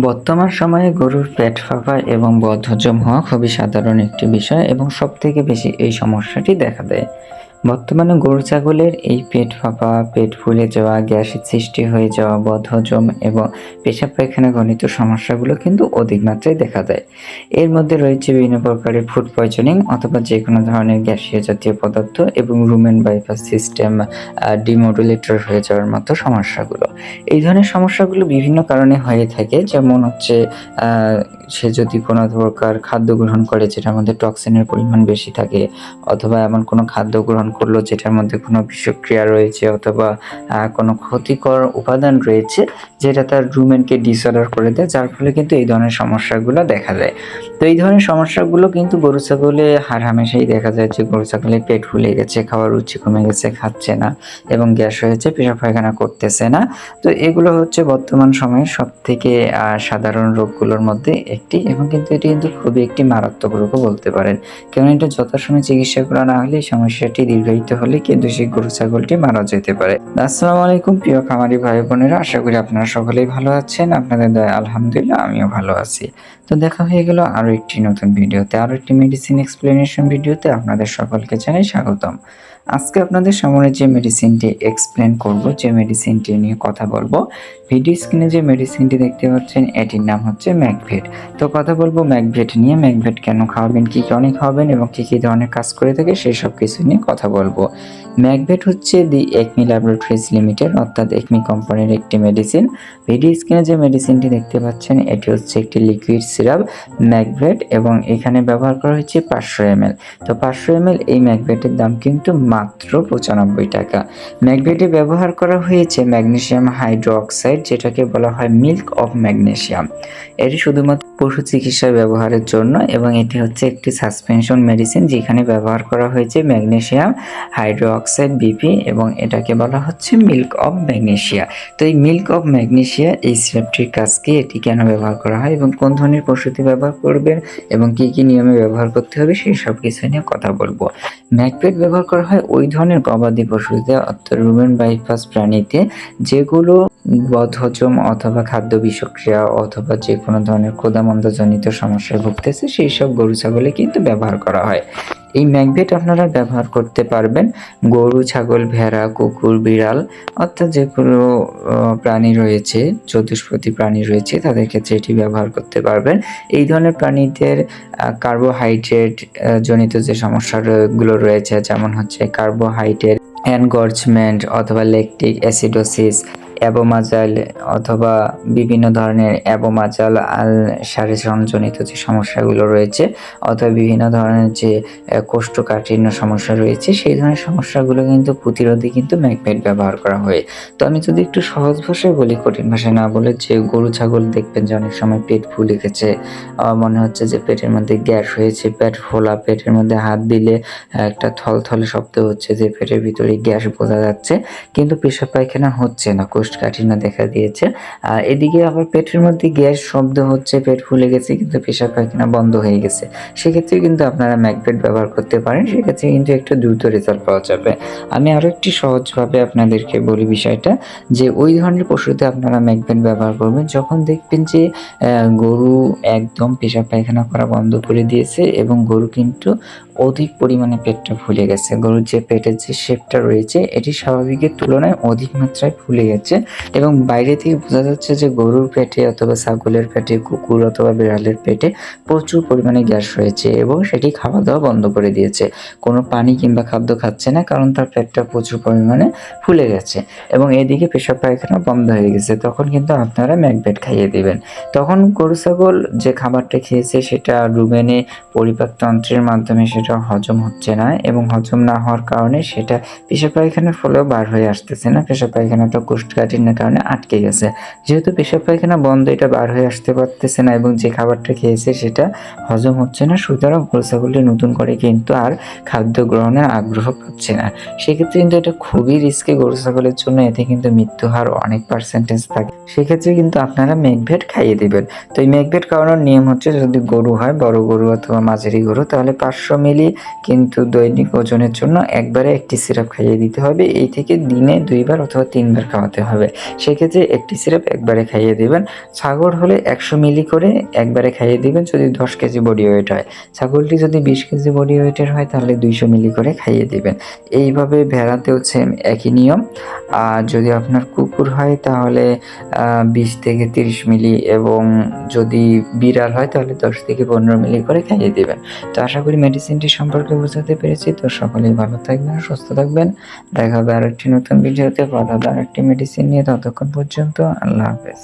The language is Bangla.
বর্তমান সময়ে গরুর পেট ফাঁপা এবং বদহজম হওয়া খুবই সাধারণ একটি বিষয় এবং সবথেকে বেশি এই সমস্যাটি দেখা দেয়। বর্তমানে গরু ছাগলের এই পেট ফাঁপা, পেট ফুলে যাওয়া, গ্যাসের সৃষ্টি হয়ে যাওয়া বদহজম এবং পেশাব পায়খানা গণিত সমস্যাগুলো কিন্তু অধিক মাত্রায় দেখা দেয়। এর মধ্যে রয়েছে বিভিন্ন প্রকারের ফুড পয়জনিং অথবা যে কোনো ধরনের গ্যাসীয় জাতীয় পদার্থ এবং রুমেন বাইপাস সিস্টেম ডিমোডুলেটর হয়ে যাওয়ার মতো সমস্যাগুলো। এই ধরনের সমস্যাগুলো বিভিন্ন কারণে হয়ে থাকে। যেমন হচ্ছে সে যদি কোনো প্রকার খাদ্য গ্রহণ করে যেটার মধ্যে টক্সিনের পরিমাণ বেশি থাকে অথবা এমন কোনো খাদ্য গ্রহণ করল, যেটার মধ্যে কোনো বিষক্রিয়া রয়েছে অথবা কোনো ক্ষতিকর উপাদান রয়েছে, যেটা তার রুমেনকে ডিসঅর্ডার করে দেয়, যার ফলে কিন্তু এই ধরনের সমস্যাগুলো দেখা দেয়। তো এই ধরনের সমস্যাগুলো কিন্তু গরু ছাগলে হার হামেশাই দেখা যায় যে গরু ছাগলের পেট ফুলে গেছে, খাওয়ার রুচি কমে গেছে, খাচ্ছে না এবং গ্যাস হয়েছে, পেশাব পায়খানা করতেছে না। তো এগুলো হচ্ছে বর্তমান সময়ে সব থেকে সাধারণ রোগগুলোর মধ্যে একটি এবং কিন্তু এটি কিন্তু খুবই একটি মারাত্মক রোগও বলতে পারেন। কারণ এটা যথাসময়ে চিকিৎসা করা না হলে এই সমস্যাটি দীর্ঘায়িত হলে কিন্তু সেই গরু, ছাগলটি মারা যেতে পারে। আসসালামু আলাইকুম, প্রিয় খামারি ভাই বোনেরা, আশা করি আপনারা সকলেই ভালো আছেন। আপনাদের দয়া, আলহামদুলিল্লাহ, আমিও ভালো আছি। তো দেখা হয়ে গেল আরও একটি নতুন ভিডিওতে, আরও একটি মেডিসিন এক্সপ্লেনেশন ভিডিওতে আপনাদের সকলকে জানাই স্বাগতম। আজকে আপনাদের সামনে যে মেডিসিনটি এক্সপ্লেন করব, যে মেডিসিনটি নিয়ে কথা বলব ভিডিও স্ক্রিনে যে মেডিসিনটি দেখতে পাচ্ছেন, এটির নাম হচ্ছে ম্যাকভেট তো কথা বলব ম্যাকভেট নিয়ে। ম্যাকভেট কেন খাওয়াবেন, কী কারণে খাওয়াবেন এবং কী কী ধরনের কাজ করে থাকে, সেই সব কিছু নিয়ে কথা বলব ম্যাকভেট হচ্ছে দি একমি ল্যাবরেটরিজ লিমিটেড অর্থাৎ একমি কোম্পানির একটি মেডিসিন ভিডিও স্ক্রিনে যে মেডিসিনটি দেখতে পাচ্ছেন, এটি হচ্ছে একটি লিকুইড সিরাপ ম্যাকভেট, এবং এখানে ব্যবহার করা হয়েছে পাঁচশো এমএল। তো পাঁচশো এমএল এই ম্যাকভেটের দাম কিন্তু মাত্র পঁচানব্বই টাকা। ম্যাকভেটে ব্যবহার করা হয়েছে ম্যাগনেসিয়াম হাইড্রোক্সাইড, যেটাকে বলা হয় মিল্ক অফ ম্যাগনেসিয়াম। এটি শুধুমাত্র পশু চিকিৎসায় ব্যবহারের জন্য, এবং এটি হচ্ছে একটি সাসপেনশন মেডিসিন যেখানে ব্যবহার করা হয়েছে ম্যাগনেসিয়াম হাইড্রোক্সাইড। বিপি এবং এটাকে বলা হচ্ছে মিল্ক অফ ম্যাগনেসিয়া তো এই মিল্ক অফ ম্যাগনেসিয়া এই সিরাপটির কাজ কি এটি কেন ব্যবহার করা হয় এবং কোন ধরনের পশুতে ব্যবহার করবেন এবং কি কি নিয়মে ব্যবহার করতে হবে সেই সব কিছু নিয়ে কথা বলব। ম্যাকপেট ব্যবহার করা হয় ওই ধরনের গবাদি পশুতে অর্থাৎ রুমেন বাইপাস প্রাণীতে যেগুলো বদহজম অথবা খাদ্য বিষক্রিয়া অথবা যে কোনো ধরনের ক্ষুদামন্দজনিত সমস্যায় ভুগতেছে সেই সব গরু, ছাগলে কিন্তু ব্যবহার করা হয়। এই ম্যাকভেট আপনারা ব্যবহার করতে পারবেন। গরু, ছাগল, ভেড়া, কুকুর, বিড়াল, অর্থাৎ যে কোনো প্রাণী রয়েছে, চতুষ্পতি প্রাণী রয়েছে, তাদের ক্ষেত্রে এটি ব্যবহার করতে পারবেন। এই ধরনের প্রাণীদের কার্বোহাইড্রেট জনিত যে সমস্যাগুলো রয়েছে, যেমন হচ্ছে কার্বোহাইড্রেট এনগর্জমেন্ট অথবা লেকটিক অ্যাসিডোসিস অ্যাবোমাজাল অথবা বিভিন্ন ধরনের অ্যাবোমাজাল আল সারেজনিত যে সমস্যাগুলো রয়েছে, অথবা বিভিন্ন ধরনের যে কোষ্ঠকাঠিন্য সমস্যা রয়েছে, সেই ধরনের সমস্যাগুলো কিন্তু প্রতিরোধে কিন্তু ম্যাকমেট ব্যবহার করা হয়। তো আমি যদি একটু সহজ ভাষায় বলি, কঠিন ভাষায় না বলে যে, গরু, ছাগল দেখবেন যে অনেক সময় পেট ফুলে গেছে মনে হচ্ছে যে পেটের মধ্যে গ্যাস হয়েছে, পেট ফোলা, পেটের মধ্যে হাত দিলে একটা থলথলে শব্দ হচ্ছে যে, পেটের ভিতরে গ্যাস বোঝা যাচ্ছে, কিন্তু পেশাব পায়খানা হচ্ছে না। কোষ্ঠকাঠিন্য দেখা দিয়েছে। আর এদিকে আবার পেটের মধ্যে গ্যাস শব্দ হচ্ছে, পেট ফুলে গেছে কিন্তু পেশাব পায়খানা বন্ধ হয়ে গেছে। সেক্ষেত্রে কিন্তু আপনারা ম্যাকপেট ব্যবহার করতে পারেন, সেক্ষেত্রে কিন্তু একটু দ্রুত রেজাল্ট পাওয়া যাবে। আমি আরও একটি সহজভাবে আপনাদেরকে বলি বিষয়টা যে ওই ধরনের পশুতে আপনারা ম্যাকপেট ব্যবহার করবেন যখন দেখবেন যে গরু একদম পেশাব পায়খানা করা বন্ধ করে দিয়েছে এবং গরু কিন্তু অধিক পরিমাণে পেটটা ফুলে গেছে। গরুর যে পেটের যে শেপটা রয়েছে, এটি স্বাভাবিকের তুলনায় অধিক মাত্রায় ফুলে গেছে। এবং বাইরে থেকে বোঝা যাচ্ছে যে গরুর পেটে অথবা ছাগলের পেটে, কুকুর অথবা বিড়ালের পেটে প্রচুর পরিমাণে গ্যাস রয়েছে এবং সেটি খাওয়া দাওয়া বন্ধ করে দিয়েছে। কোনো পানি কিংবা খাদ্য খাচ্ছে না কারণ তার পেটটা প্রচুর পরিমাণে ফুলে গেছে এবং এদিকে পেশাব পায়খানা বন্ধ হয়ে গেছে। তখন কিন্তু আপনারা ম্যাকবেট খাইয়ে দিবেন। তখন গরু, ছাগল যে খাবারটা খেয়েছে সেটা রুমেনে পরিপাকতন্ত্রের মাধ্যমে সেটা হজম হচ্ছে না এবং হজম না হওয়ার কারণে সেটা পেশাব পায়খানার ফলেও বার হয়ে আসতেছে না। পেশাব পায়খানাটা কোষ্ঠকাঠিন্যের কারণে আটকে গেছে। যেহেতু পেশাব পায়খানা বন্ধ, এটা বার হয়ে আসতে পারতেছে না এবং যে খাবারটা খেয়েছে সেটা হজম হচ্ছে না, সুতরাং গরু ছাগলটি নতুন করে কিন্তু আর খাদ্য গ্রহণের আগ্রহ পাচ্ছে না। সেক্ষেত্রে কিন্তু এটা খুবই রিস্কি গরু ছাগলের জন্য, এতে কিন্তু মৃত্যু হার অনেক পার্সেন্টেজ থাকে। সেক্ষেত্রে কিন্তু আপনারা মেঘভেট খাইয়ে দেবেন। তো এই মেঘভেট খাওয়ানোর নিয়ম হচ্ছে, যদি গরু হয়, বড় গরু অথবা মাঝারি গরু, তাহলে পাঁচশো মিলি কিন্তু দৈনিক ওজনের জন্য একবারে একটি সিরাপ খাইয়ে দিতে হবে। এই থেকে দিনে দুইবার অথবা তিনবার খাওয়াতে হবে। হবে। সেক্ষেত্রে একটি সিরাপ একবারে খাইয়ে দিবেন। ছাগল হলে একশো মিলি করে একবারে খাইয়ে দিবেন যদি দশ কেজি বডি ওয়েট হয়। ছাগলটি যদি বিশ কেজি বডি ওয়েটের হয় তাহলে দুইশো মিলি করে খাইয়ে দিবেন। এইভাবে ভেড়াতেও সেম একই নিয়ম। আর যদি আপনার কুকুর হয় তাহলে বিশ থেকে তিরিশ মিলি এবং যদি বিড়াল হয় তাহলে দশ থেকে পনেরো মিলি করে খাইয়ে দিবেন। তো আশা করি মেডিসিনটি সম্পর্কে বোঝাতে পেরেছি। তো সকলেই ভালো থাকবেন, সুস্থ থাকবেন। দেখা হবে আরেকটি নতুন ভিডিওতে। ভালো হবে আরেকটি মেডিসিন নিয়ে ততক্ষণ পর্যন্ত আল্লাহ হাফেজ।